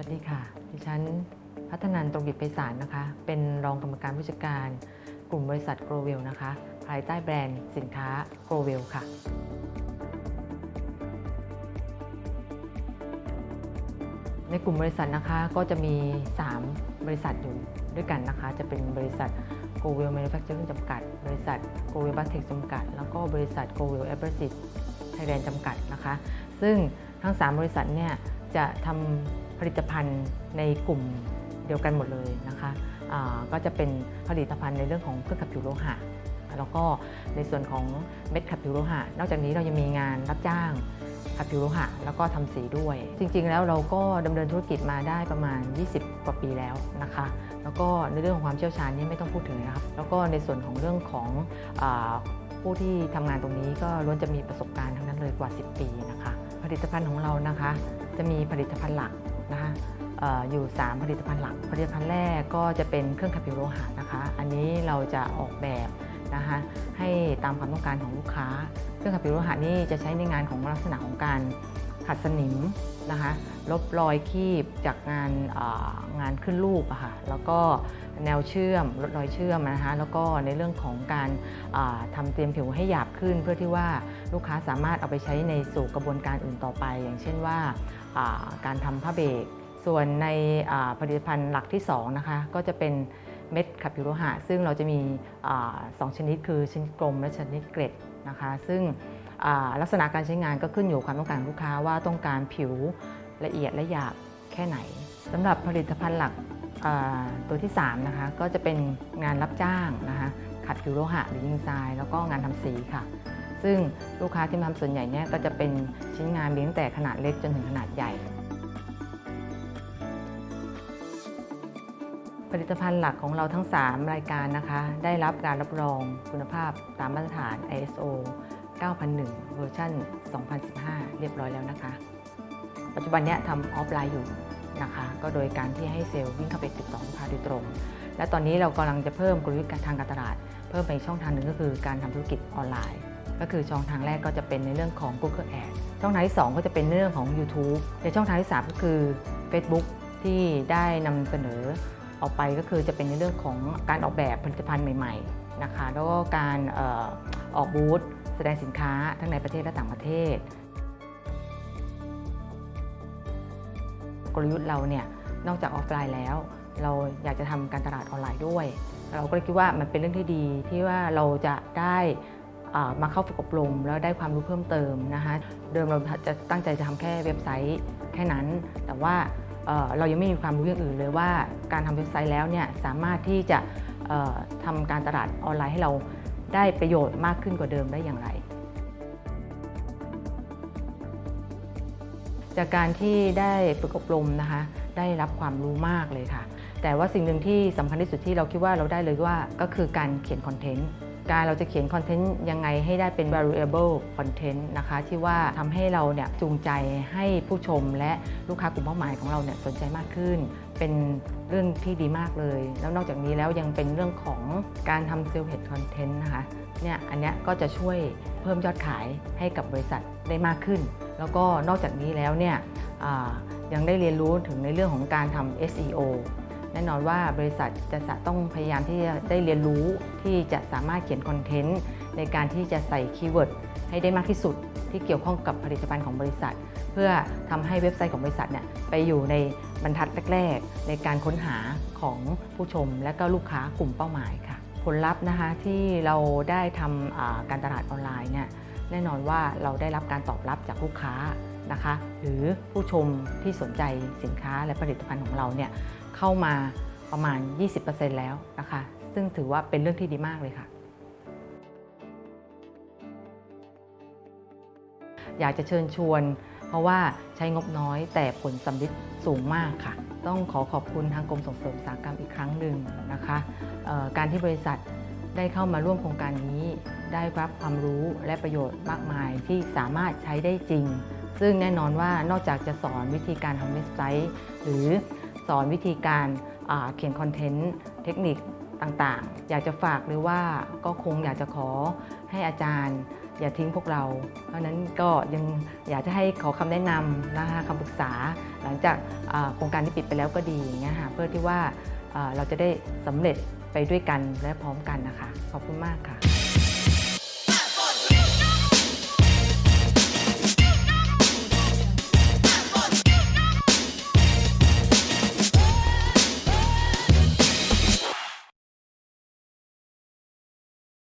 ัสดีค่ะ ดิฉันพัฒนันตรงกิจไพศาลนะคะ เป็นรองกรรมการผู้จัดการ กลุ่มบริษัทโกลเวลนะคะ ภายใต้แบรนด์สินค้าโกลเวลค่ะ ในกลุ่มบริษัทนะคะก็จะมี 3 บริษัทอยู่ด้วยกันนะคะ จะเป็นบริษัท g o w e l Manufacturing จำกัด บริษัท g o w e l b a t e c h จำกัด แล้วก็บริษัท g o w e l a b r a s i v e Thailand จำกัดนะคะ ซึ่งทั้ง 3 บริษัทเนี่ยจะทำ ผลิตภัณฑ์ในกลุ่มเดียวกันหมดเลยนะคะก็จะเป็นผลิตภัณฑ์ในเรื่องของเครื่องขับผิวโลหะ แล้วก็ในส่วนของเม็ดขับผิวโลหะ นอกจากนี้เรายังมีงานรับจ้างขับผิวโลหะ แล้วก็ทำสีด้วย จริง ๆ แล้วเราก็ดำเนินธุรกิจมาได้ประมาณ 20 กว่าปีแล้วนะคะ แล้วก็ในเรื่องของความเชี่ยวชาญนี่ไม่ต้องพูดถึงนะครับ แล้วก็ในส่วนของเรื่องของอผู้ที่ทำงานตรงนี้ก็ล้วนจะมีประสบการณ์ทั้งนั้นเลยกว่า 10 ปีนะคะ ผลิตภัณฑ์ของเรานะคะ จะมีผลิตภัณฑ์หลัก นะคะอออยู่ 3 ผลิตภัณฑ์หลัก ผลิตภัณฑ์แรกก็จะเป็นเครื่องขับผิวโลหะนะคะ อันนี้เราจะออกแบบนะคะให้ตามความต้องการของลูกค้า เครื่องขับผิวโลหะนี่จะใช้ในงานของลักษณะของการ ขัดสนิมนะคะลบรอยคีบจากงานงานขึ้นรูปอะค่ะแล้วก็แนวเชื่อมลดรอยเชื่อมนะคะแล้วก็ในเรื่องของการอ่าทำเตรียมผิวให้หยาบขึ้น เพื่อที่ว่าลูกค้าสามารถเอาไปใช้ในสู่กระบวนการอื่นต่อไป อย่างเช่นว่าการทำผ้าเบรกส่วนในผลิตภัณฑ์หลักที่2นะคะก็จะเป็นเม็ดขับผิวโลหะ ซึ่งเราจะมีอสองชนิดคือชนิดกลมและชนิดเกล็ดนะคะ ซึ่ง ลักษณะการใช้งานก็ขึ้นอยู่ความต้องการของลูกค้าว่าต้องการผิวละเอียดและหยาบแค่ไหนสำหรับผลิตภัณฑ์หลักตัวที่3นะคะก็จะเป็นงานรับจ้างนะคะขัดผิวโลหะหรือยิงทราย แล้วก็งานทำสีค่ะ ซึ่งลูกค้าที่มาทำส่วนใหญ่เนี่ยก็จะเป็นชิ้นงานมีตั้งแต่ขนาดเล็กจนถึงขนาดใหญ่ ผลิตภัณฑ์หลักของเราทั้ง 3 รายการนะคะ ได้รับการรับรองคุณภาพตามมาตรฐาน ISO 9001 เวอร์ชัน2015 เรียบร้อยแล้วนะคะ ปัจจุบันนี้ทำออฟไลน์อยู่นะคะ ก็โดยการที่ให้เซลล์วิ่งเข้าไปติดต่อลูกค้าโดยตรง และตอนนี้เรากำลังจะเพิ่มกลยุทธ์การทางการตลาด เพิ่มไปช่องทางหนึ่งก็คือการทำธุรกิจออนไลน์ ก็คือช่องทางแรกก็จะเป็นในเรื่องของ Google Ads ช่องทางที่ 2 ก็จะเป็นเรื่องของ YouTube ในช่องทางที่ 3 ก็คือ Facebook ที่ได้นำเสนอออกไปก็คือจะเป็นในเรื่องของการออกแบบผลิตภัณฑ์ใหม่ ๆ นะคะ แล้วก็การออกบูธ แสดงสินค้าทั้งในประเทศและต่างประเทศ กลยุทธ์เราเนี่ยนอกจากออฟไลน์แล้ว เราอยากจะทำการตลาดออนไลน์ด้วย เราก็เลยคิดว่ามันเป็นเรื่องที่ดีที่ว่าเราจะได้มาเข้าฝึกอบรมแล้วได้ความรู้เพิ่มเติมนะคะเดิมเราจะตั้งใจจะทำแค่เว็บไซต์แค่นั้น แต่ว่าเเรายังไม่มีความรู้อย่างอื่นเลยว่าการทำเว็บไซต์แล้วเนี่ยสามารถที่จะเอ่อทำการตลาดออนไลน์ให้เรา ได้ประโยชน์มากขึ้นกว่าเดิมได้อย่างไร จากการที่ได้ฝึกอบรมนะคะได้รับความรู้มากเลยค่ะ แต่ว่าสิ่งหนึ่งที่สำคัญที่สุดที่เราคิดว่าเราได้เลยว่าก็คือการเขียนคอนเทนต์ การเราจะเขียนคอนเทนต์ยังไงให้ได้เป็น valuable content นะคะ ที่ว่าทำให้เราเนี่ยจูงใจให้ผู้ชมและลูกค้ากลุ่มเป้าหมายของเราเนี่ยสนใจมากขึ้น เป็นเรื่องที่ดีมากเลย แล้วนอกจากนี้แล้วยังเป็นเรื่องของการทำ self-help content นะคะเนี่ยอันเนี้ยก็จะช่วยเพิ่มยอดขายให้กับบริษัทได้มากขึ้น แล้วก็นอกจากนี้แล้วเนี่ยยังได้เรียนรู้ถึงในเรื่องของการทำ SEO แน่นอนว่าบริษัทจะต้องพยายามที่จะได้เรียนรู้ที่จะสามารถเขียนคอนเทนต์ในการที่จะใส่คีย์เวิร์ดให้ได้มากที่สุดที่เกี่ยวข้องกับผลิตภัณฑ์ของบริษัท เพื่อทำให้เว็บไซต์ของบริษัทเนี่ยไปอยู่ในบรรทัดแรกๆ ในการค้นหาของผู้ชมและก็ลูกค้ากลุ่มเป้าหมายค่ะ ผลลัพธ์นะคะที่เราได้ทำการตลาดออนไลน์เนี่ยแน่นอนว่าเราได้รับการตอบรับจากลูกค้านะคะ หรือผู้ชมที่สนใจสินค้าและผลิตภัณฑ์ของเราเนี่ย เข้ามาประมาณ 20%แล้วนะคะ ซึ่งถือว่าเป็นเรื่องที่ดีมากเลยค่ะ อยากจะเชิญชวน เพราะว่าใช้งบน้อยแต่ผลสำลิดสูงมากค่ะ ต้องขอขอบคุณทางกรมส่งเสริมอุตสาหกรรมอีกครั้งหนึ่งนะคะการที่บริษัทได้เข้ามาร่วมโครงการนี้ ได้รับความรู้และประโยชน์มากมายที่สามารถใช้ได้จริง ซึ่งแน่นอนว่านอกจากจะสอนวิธีการทำเว็บไซต์ หรือ สอนวิธีการเขียนคอนเทนต์เทคนิคต่างๆ อยากจะฝากหรือว่าก็คงอยากจะขอให้อาจารย์ อย่าทิ้งพวกเรา เพราะนั้นก็ยังอยากจะให้ขอคำแนะนำนะคะคำปรึกษา หลังจากโครงการที่ปิดไปแล้วก็ดีอย่างเงี้ยค่ะเพื่อที่ว่าเราจะได้สำเร็จไปด้วยกันและพร้อมกันนะคะ ขอบคุณมากค่ะ